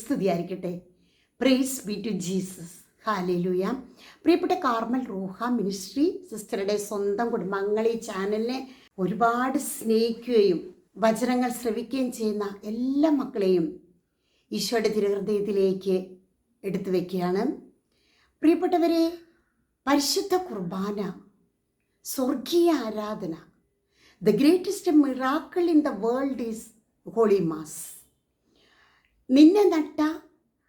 സ്തുതിയായിരിക്കട്ടെ. Praise be to Jesus ഹാലയിലൂയ പ്രിയപ്പെട്ട കാർമൽ റൂഹ മിനിസ്ട്രി സിസ്റ്ററുടെ സ്വന്തം കുടുംബങ്ങൾ ഈ ചാനലിനെ ഒരുപാട് സ്നേഹിക്കുകയും വചനങ്ങൾ ശ്രവിക്കുകയും ചെയ്യുന്ന എല്ലാ മക്കളെയും ഈശോയുടെ തിരുഹൃദയത്തിലേക്ക് എടുത്തു വയ്ക്കുകയാണ് പ്രിയപ്പെട്ടവരെ പരിശുദ്ധ കുർബാന സ്വർഗീയ ആരാധന the greatest miracle in the world is holy mass നിന്നെ നട്ട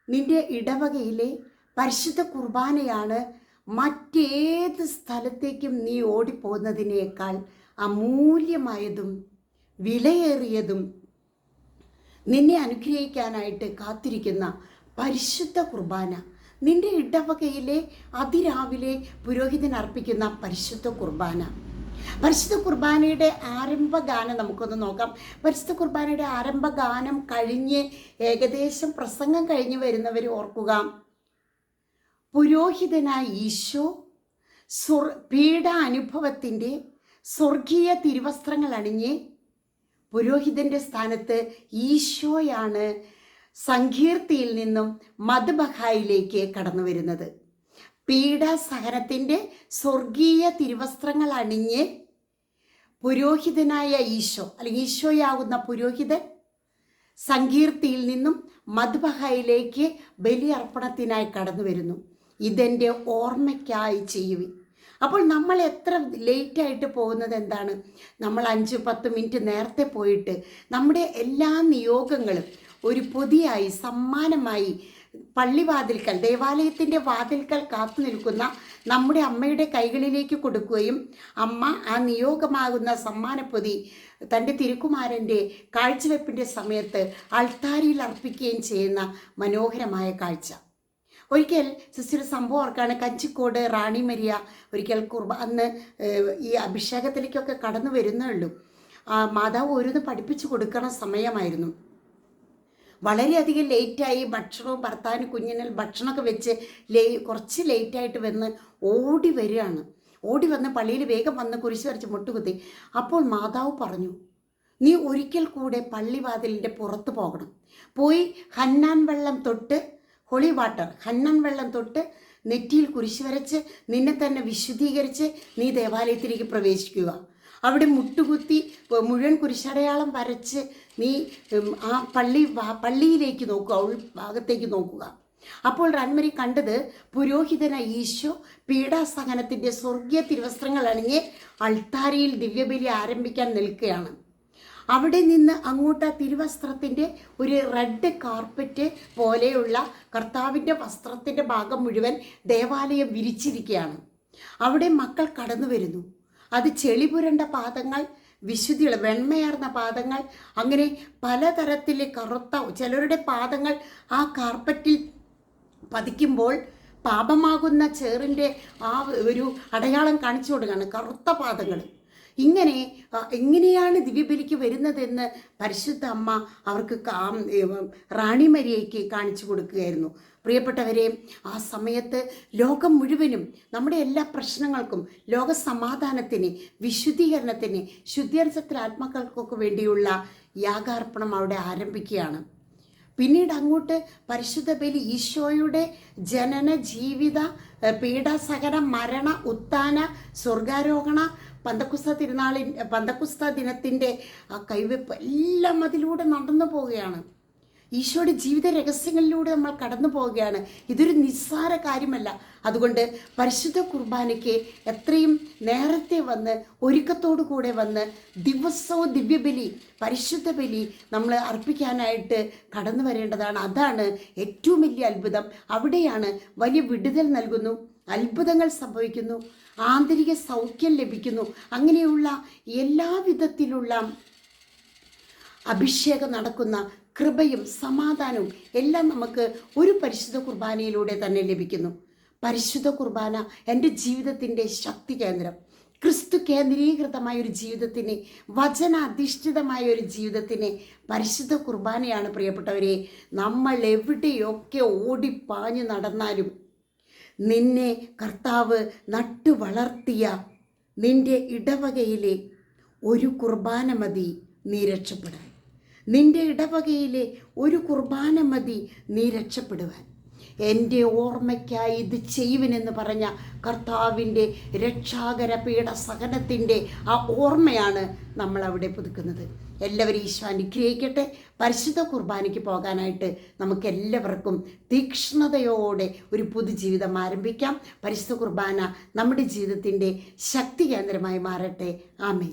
നിന്റെ ഇടവകയിലെ പരിശുദ്ധ കുർബാനയാണ് മറ്റേത് സ്ഥലത്തേക്കും നീ ഓടിപ്പോകുന്നതിനേക്കാൾ അമൂല്യമായതും വിലയേറിയതും നിന്നെ അനുഗ്രഹിക്കാനായിട്ട് കാത്തിരിക്കുന്ന പരിശുദ്ധ കുർബാന നിന്റെ ഇടവകയിലെ അതിരാവിലെ പുരോഹിതൻ അർപ്പിക്കുന്ന പരിശുദ്ധ കുർബാന. പരിശുദ്ധ കുർബാനയുടെ ആരംഭഗാനം നമുക്കൊന്ന് നോക്കാം. പരിശുദ്ധ കുർബാനയുടെ ആരംഭഗാനം കഴിഞ്ഞ് ഏകദേശം പ്രസംഗം കഴിഞ്ഞ് വരുന്നവർ ഓർക്കുക. പുരോഹിതനായ ഈശോ സ്വർ പീഡ അനുഭവത്തിന്റെ സ്വർഗീയ തിരുവസ്ത്രങ്ങൾ അണിഞ്ഞ് പുരോഹിതന്റെ സ്ഥാനത്ത് ഈശോയാണ് സങ്കീർത്തിയിൽ നിന്നും മധുബഹായിലേക്ക് കടന്നു വരുന്നത്. പീഡാസഹനത്തിന്റെ സ്വർഗീയ തിരുവസ്ത്രങ്ങൾ അണിഞ്ഞ് പുരോഹിതനായ ഈശോ അല്ലെങ്കിൽ ഈശോയാകുന്ന പുരോഹിതൻ സങ്കീർത്തിയിൽ നിന്നും മധുബഹയിലേക്ക് ബലിയർപ്പണത്തിനായി കടന്നു വരുന്നു. ഇതെന്റെ ഓർമ്മയ്ക്കായി ചെയ്യുവിൻ. അപ്പോൾ നമ്മൾ എത്ര ലേറ്റായിട്ട് പോകുന്നത് എന്താണ്? നമ്മൾ അഞ്ച് പത്ത് മിനിറ്റ് നേരത്തെ പോയിട്ട് നമ്മുടെ എല്ലാ നിയോഗങ്ങളും ഒരു പൊതിയായി സമ്മാനമായി പള്ളിവാതിൽക്കൽ ദേവാലയത്തിന്റെ വാതിൽക്കൽ കാത്തു നിൽക്കുന്ന നമ്മുടെ അമ്മയുടെ കൈകളിലേക്ക് കൊടുക്കുകയും അമ്മ ആ നിയോഗമാകുന്ന സമ്മാനപ്പൊതി തന്റെ തിരുക്കുമാരന്റെ കാഴ്ചവെപ്പിന്റെ സമയത്ത് അൾത്താരിയിൽ അർപ്പിക്കുകയും ചെയ്യുന്ന മനോഹരമായ കാഴ്ച. ഒരിക്കൽ സിസ്റ്റർ സംഭവം ഓർക്കാണ്. കഞ്ചിക്കോട് റാണി മരിയ ഒരിക്കൽ കുർബ അന്ന് ഈ അഭിഷേകത്തിലേക്കൊക്കെ കടന്നു വരുന്നേ ഉള്ളൂ. മാതാവ് ഓരോന്ന് പഠിപ്പിച്ചു കൊടുക്കണ സമയമായിരുന്നു. വളരെയധികം ലേറ്റായി ഭക്ഷണവും ഭർത്താവിന് കുഞ്ഞിന് ഭക്ഷണമൊക്കെ വെച്ച് ലേ കുറച്ച് ലേറ്റായിട്ട് വന്ന് ഓടി വരികയാണ്. ഓടി വന്ന് പള്ളിയിൽ വേഗം വന്ന് കുരിശ് വരച്ച് മുട്ടുകുത്തി. അപ്പോൾ മാതാവ് പറഞ്ഞു നീ ഒരിക്കൽ കൂടെ പള്ളിവാതിലിന്റെ പുറത്ത് പോകണം. പോയി ഹന്നാൻ വെള്ളം തൊട്ട് ഹോളി വാട്ടർ ഹന്നാൻ വെള്ളം തൊട്ട് നെറ്റിയിൽ കുരിശ് വരച്ച് നിന്നെ തന്നെ വിശുദ്ധീകരിച്ച് നീ ദേവാലയത്തിലേക്ക് പ്രവേശിക്കുക. അവിടെ മുട്ടുകുത്തി മുഴുവൻ കുരിശടയാളം വരച്ച് നീ ആ പള്ളി പള്ളിയിലേക്ക് നോക്കുക ഉൾ ഭാഗത്തേക്ക് നോക്കുക. അപ്പോൾ റൺമരി കണ്ടത് പുരോഹിതന ഈശോ പീഡാസഹനത്തിന്റെ സ്വർഗീയ തിരുവസ്ത്രങ്ങൾ അണിഞ്ഞ് അൾത്താരിയിൽ ദിവ്യബലി ആരംഭിക്കാൻ നിൽക്കുകയാണ്. അവിടെ നിന്ന് അങ്ങോട്ട് ആ തിരുവസ്ത്രത്തിന്റെ ഒരു റെഡ് കാർപ്പറ്റ് പോലെയുള്ള കർത്താവിന്റെ വസ്ത്രത്തിന്റെ ഭാഗം മുഴുവൻ ദേവാലയം വിരിച്ചിരിക്കുകയാണ്. അവിടെ മക്കൾ കടന്നു വരുന്നു. അത് ചെളി പുരണ്ട പാദങ്ങൾ വിശുദ്ധിയുള്ള വെണ്മയാർന്ന പാദങ്ങൾ അങ്ങനെ പലതരത്തിലെ കറുത്ത ചിലരുടെ പാദങ്ങൾ ആ കാർപ്പറ്റിൽ പതിക്കുമ്പോൾ പാപമാകുന്ന ചേറിന്റെ ആ ഒരു അടയാളം കാണിച്ചു കൊടുക്കുകയാണ് കറുത്ത പാദങ്ങൾ. ഇങ്ങനെ എങ്ങനെയാണ് ദിവ്യബലിക്ക് വരുന്നതെന്ന് പരിശുദ്ധ അമ്മ അവർക്ക് റാണി മരിയയ്ക്ക് കാണിച്ചു കൊടുക്കുകയായിരുന്നു. പ്രിയപ്പെട്ടവരെ ആ സമയത്ത് ലോകം മുഴുവനും നമ്മുടെ എല്ലാ പ്രശ്നങ്ങൾക്കും ലോക സമാധാനത്തിന് വിശുദ്ധീകരണത്തിന് ശുദ്ധീകരണത്തിൽ ആത്മാക്കൾക്കൊക്കെ വേണ്ടിയുള്ള യാഗാർപ്പണം അവിടെ ആരംഭിക്കുകയാണ്. പിന്നീട് അങ്ങോട്ട് പരിശുദ്ധ ബലി ഈശോയുടെ ജനന ജീവിത പീഡാസകര മരണ ഉത്ഥാന സ്വർഗാരോഹണ പന്തക്കുസ്ത തിരുനാളിൻ പന്തക്കുസ്ത ദിനത്തിന്റെ ആ കൈവെപ്പ് എല്ലാം അതിലൂടെ നടന്നു പോവുകയാണ്. ഈശോയുടെ ജീവിത രഹസ്യങ്ങളിലൂടെ നമ്മൾ കടന്നു പോവുകയാണ്. ഇതൊരു നിസ്സാര കാര്യമല്ല. അതുകൊണ്ട് പരിശുദ്ധ കുർബാനയ്ക്ക് എത്രയും നേരത്തെ വന്ന് ഒരുക്കത്തോടു കൂടെ വന്ന് ദിവസവും ദിവ്യബലി പരിശുദ്ധ ബലി നമ്മൾ അർപ്പിക്കാനായിട്ട് കടന്നു വരേണ്ടതാണ്. അതാണ് ഏറ്റവും വലിയ അത്ഭുതം. അവിടെയാണ് വലിയ വിടുതൽ നൽകുന്നു. അത്ഭുതങ്ങൾ സംഭവിക്കുന്നു. ആന്തരിക സൗഖ്യം ലഭിക്കുന്നു. അങ്ങനെയുള്ള എല്ലാവിധത്തിലുള്ള അഭിഷേകം നടക്കുന്ന കൃപയും സമാധാനവും എല്ലാം നമുക്ക് ഒരു പരിശുദ്ധ കുർബാനയിലൂടെ തന്നെ ലഭിക്കുന്നു. പരിശുദ്ധ കുർബാന എന്റെ ജീവിതത്തിന്റെ ശക്തി കേന്ദ്രം. ക്രിസ്തു കേന്ദ്രീകൃതമായ ഒരു ജീവിതത്തിന് വചനാധിഷ്ഠിതമായ ഒരു ജീവിതത്തിന് പരിശുദ്ധ കുർബാനയാണ് പ്രിയപ്പെട്ടവരെ. നമ്മൾ എവിടെയൊക്കെ ഓടിപ്പാഞ്ഞു നടന്നാലും നിന്നെ കർത്താവ് നട്ടു വളർത്തിയ നിന്റെ ഇടവകയിലെ ഒരു കുർബാന മതി നീ രക്ഷപ്പെടാൻ. നിന്റെ ഇടവകയിലെ ഒരു കുർബാന മതി നീ രക്ഷപ്പെടുവാൻ. എന്റെ ഓർമ്മയ്ക്കായി ഇത് ചെയ്യുവിനെന്ന് പറഞ്ഞ കർത്താവിന്റെ രക്ഷാകര പീഡ സഹനത്തിന്റെ ആ ഓർമ്മയാണ് നമ്മൾ അവിടെ പുതുക്കുന്നത്. എല്ലാവരും ഈശോ അനുഗ്രഹിക്കട്ടെ. പരിശുദ്ധ കുർബാനയ്ക്ക് പോകാനായിട്ട് നമുക്ക് എല്ലാവർക്കും തീക്ഷ്ണതയോടെ ഒരു പുതുജീവിതം ആരംഭിക്കാം. പരിശുദ്ധ കുർബാന നമ്മുടെ ജീവിതത്തിന്റെ ശക്തി കേന്ദ്രമായി മാറട്ടെ. ആമേ